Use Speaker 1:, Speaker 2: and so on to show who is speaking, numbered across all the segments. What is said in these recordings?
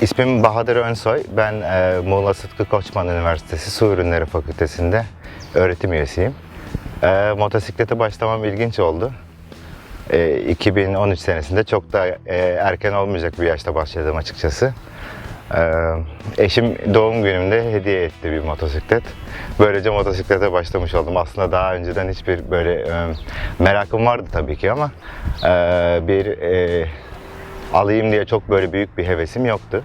Speaker 1: İsmim Bahadır Önsoy. Ben e, Muğla Sıtkı Koçman Üniversitesi Su Ürünleri Fakültesi'nde öğretim üyesiyim. E, motosiklete başlamam ilginç oldu. E, 2013 senesinde çok da e, erken olmayacak bir yaşta başladım açıkçası. E, eşim doğum günümde hediye etti bir motosiklet. Böylece motosiklete başlamış oldum. Aslında daha önceden hiçbir böyle e, merakım vardı tabii ki ama e, bir e, alayım diye çok böyle büyük bir hevesim yoktu.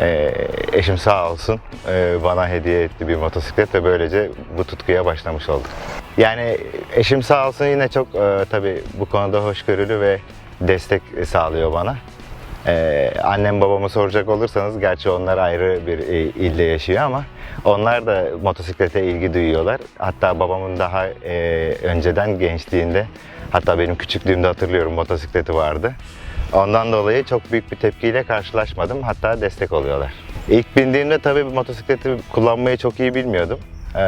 Speaker 1: Ee, eşim sağ olsun e, bana hediye etti bir motosiklet ve böylece bu tutkuya başlamış olduk. Yani eşim sağ olsun yine çok e, tabii bu konuda hoşgörülü ve destek sağlıyor bana. Ee, annem babamı soracak olursanız gerçi onlar ayrı bir e, ilde yaşıyor ama onlar da motosiklete ilgi duyuyorlar. Hatta babamın daha e, önceden gençliğinde hatta benim küçüklüğümde hatırlıyorum motosikleti vardı. Ondan dolayı çok büyük bir tepkiyle karşılaşmadım. Hatta destek oluyorlar. İlk bindiğimde tabii motosikleti kullanmayı çok iyi bilmiyordum. Ee,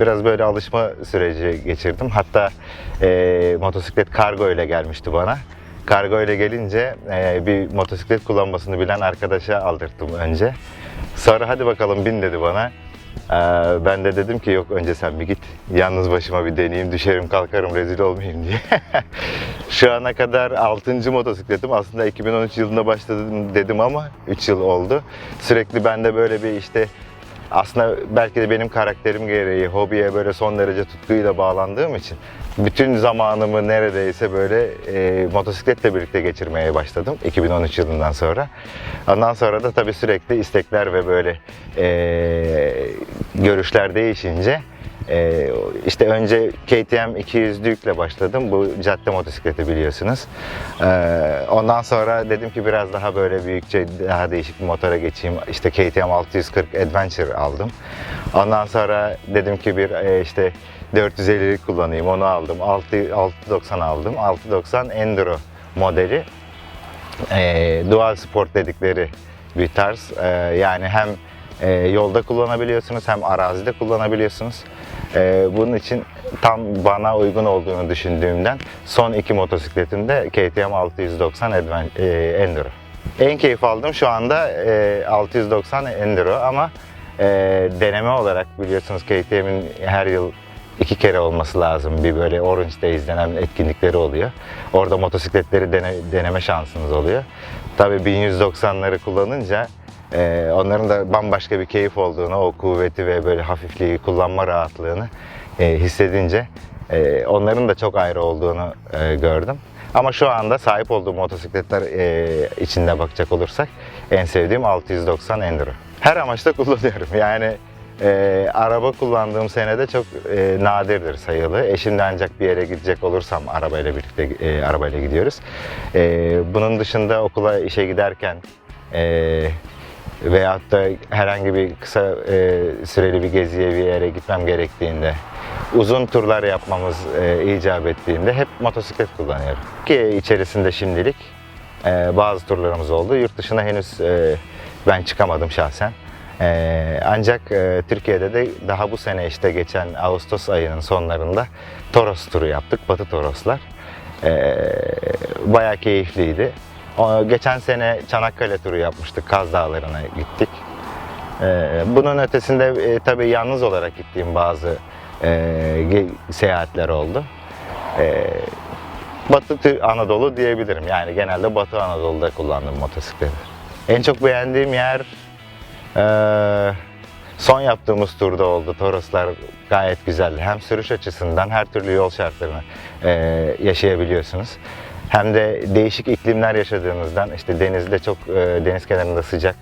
Speaker 1: Biraz böyle alışma süreci geçirdim. Hatta e, motosiklet kargo ile gelmişti bana. Kargo ile gelince e, bir motosiklet kullanmasını bilen arkadaşa aldırttım önce. Sonra hadi bakalım bin dedi bana. Ee, ben de dedim ki yok önce sen bir git. Yalnız başıma bir deneyeyim, düşerim kalkarım rezil olmayayım diye. Şu ana kadar 6. motosikletim. Aslında 2013 yılında başladım dedim ama 3 yıl oldu. Sürekli bende böyle bir işte aslında belki de benim karakterim gereği hobiye böyle son derece tutkuyla bağlandığım için bütün zamanımı neredeyse böyle e, motosikletle birlikte geçirmeye başladım 2013 yılından sonra. Ondan sonra da tabii sürekli istekler ve böyle e, görüşler değişince e, işte önce KTM 200'lükle başladım. Bu cadde motosikleti biliyorsunuz. E, ondan sonra dedim ki biraz daha böyle büyükçe, daha değişik bir motora geçeyim. İşte KTM 640 Adventure aldım. Ondan sonra dedim ki bir e, işte 450'lik kullanayım. Onu aldım. 6, 690 aldım. 690 Enduro modeli. E, dual sport dedikleri bir tarz. E, yani hem e, yolda kullanabiliyorsunuz hem arazide kullanabiliyorsunuz. E, bunun için tam bana uygun olduğunu düşündüğümden son iki motosikletimde KTM 690 Adven- e, Enduro. En keyif aldığım şu anda e, 690 Enduro ama e, deneme olarak biliyorsunuz KTM'in her yıl iki kere olması lazım. Bir böyle Orange Days denen etkinlikleri oluyor. Orada motosikletleri dene- deneme şansınız oluyor. Tabii 1190'ları kullanınca e, onların da bambaşka bir keyif olduğunu, o kuvveti ve böyle hafifliği, kullanma rahatlığını e, hissedince e, onların da çok ayrı olduğunu e, gördüm. Ama şu anda sahip olduğum motosikletler içinde bakacak olursak en sevdiğim 690 Enduro. Her amaçta kullanıyorum. Yani e, araba kullandığım senede çok e, nadirdir sayılı. Eşimle ancak bir yere gidecek olursam arabayla birlikte e, arabayla gidiyoruz. E, bunun dışında okula işe giderken e, veyahut da herhangi bir kısa e, süreli bir geziye bir yere gitmem gerektiğinde uzun turlar yapmamız e, icap ettiğinde hep motosiklet kullanıyorum. Ki içerisinde şimdilik e, bazı turlarımız oldu. Yurt dışına henüz e, ben çıkamadım şahsen. E, ancak e, Türkiye'de de daha bu sene işte geçen Ağustos ayının sonlarında Toros turu yaptık. Batı Toroslar. E, bayağı keyifliydi. O, geçen sene Çanakkale turu yapmıştık. Kaz Dağları'na gittik. Ee, bunun ötesinde e, tabii yalnız olarak gittiğim bazı e, seyahatler oldu. Ee, Batı Anadolu diyebilirim. Yani genelde Batı Anadolu'da kullandım motosikleti. En çok beğendiğim yer e, son yaptığımız turda oldu. Toroslar gayet güzeldi. Hem sürüş açısından her türlü yol şartlarını yaşayabiliyorsunuz. Hem de değişik iklimler yaşadığınızdan işte denizde çok e, deniz kenarında sıcak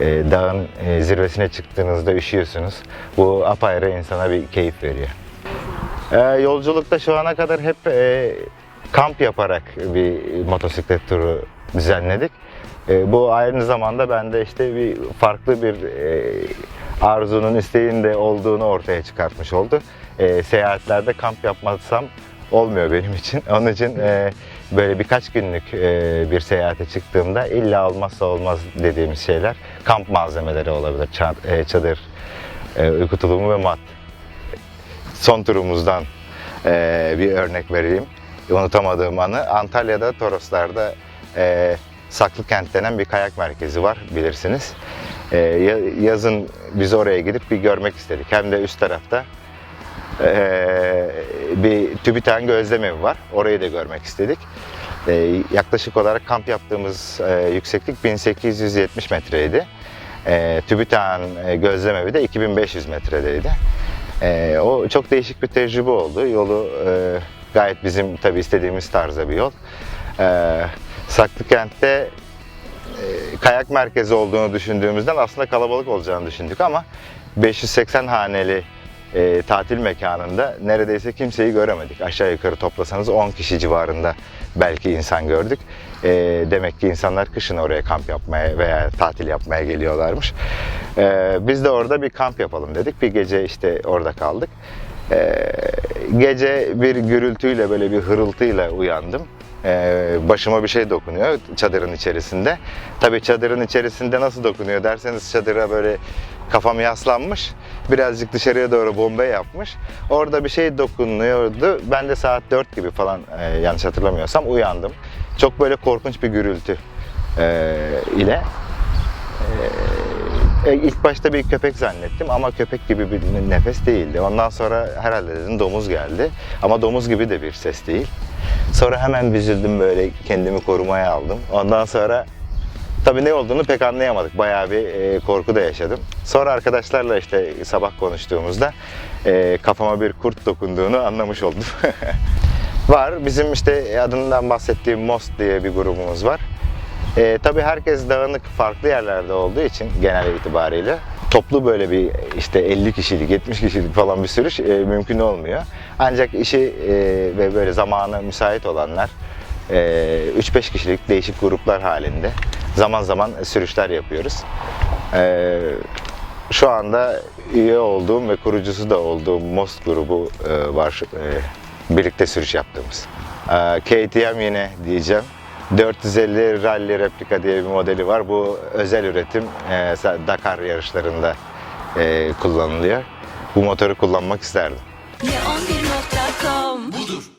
Speaker 1: e, dağın e, zirvesine çıktığınızda üşüyorsunuz. Bu apayrı insana bir keyif veriyor. E, yolculukta şu ana kadar hep e, kamp yaparak bir motosiklet turu düzenledik. E, bu aynı zamanda bende işte bir farklı bir e, arzunun, isteğin de olduğunu ortaya çıkartmış oldu. E, seyahatlerde kamp yapmazsam olmuyor benim için. Onun için e, böyle birkaç günlük e, bir seyahate çıktığımda illa olmazsa olmaz dediğimiz şeyler kamp malzemeleri olabilir. E, çadır, e, uyku tulumu ve mat. Son turumuzdan e, bir örnek vereyim. Unutamadığım anı Antalya'da Toroslar'da e, Saklıkent denen bir kayak merkezi var bilirsiniz. Ya- yazın biz oraya gidip bir görmek istedik. Hem de üst tarafta ee, bir TÜBİTAK'ın gözlemevi var. Orayı da görmek istedik. Ee, yaklaşık olarak kamp yaptığımız e, yükseklik 1870 metreydi. E, TÜBİTAK'ın e, gözlemevi de 2500 metredeydi. E, o çok değişik bir tecrübe oldu. Yolu e, gayet bizim tabii istediğimiz tarzda bir yol. E, Saklıkent'te e, kayak merkezi olduğunu düşündüğümüzden aslında kalabalık olacağını düşündük ama 580 haneli e, tatil mekanında neredeyse kimseyi göremedik. Aşağı yukarı toplasanız 10 kişi civarında belki insan gördük. E, demek ki insanlar kışın oraya kamp yapmaya veya tatil yapmaya geliyorlarmış. E, biz de orada bir kamp yapalım dedik. Bir gece işte orada kaldık. E, gece bir gürültüyle böyle bir hırıltıyla uyandım. Ee, başıma bir şey dokunuyor çadırın içerisinde. Tabii çadırın içerisinde nasıl dokunuyor derseniz çadıra böyle kafam yaslanmış. Birazcık dışarıya doğru bombe yapmış. Orada bir şey dokunuyordu. Ben de saat 4 gibi falan e, yanlış hatırlamıyorsam uyandım. Çok böyle korkunç bir gürültü e, ile e, ilk başta bir köpek zannettim ama köpek gibi bir nefes değildi. Ondan sonra herhalde dedim domuz geldi. Ama domuz gibi de bir ses değil. Sonra hemen üzüldüm böyle kendimi korumaya aldım. Ondan sonra tabii ne olduğunu pek anlayamadık. Bayağı bir e, korku da yaşadım. Sonra arkadaşlarla işte sabah konuştuğumuzda e, kafama bir kurt dokunduğunu anlamış oldum. var. Bizim işte adından bahsettiğim Most diye bir grubumuz var. E, tabii herkes dağınık farklı yerlerde olduğu için genel itibariyle toplu böyle bir işte 50 kişilik 70 kişilik falan bir sürüş e, mümkün olmuyor. Ancak işi e, ve böyle zamanı müsait olanlar e, 3-5 kişilik değişik gruplar halinde zaman zaman sürüşler yapıyoruz. E, şu anda üye olduğum ve kurucusu da olduğum Most grubu e, var. E, birlikte sürüş yaptığımız. E, KTM yine diyeceğim. 450 Rally Replika diye bir modeli var. Bu özel üretim e, Dakar yarışlarında e, kullanılıyor. Bu motoru kullanmak isterdim.
Speaker 2: Ye11.com
Speaker 3: Budur.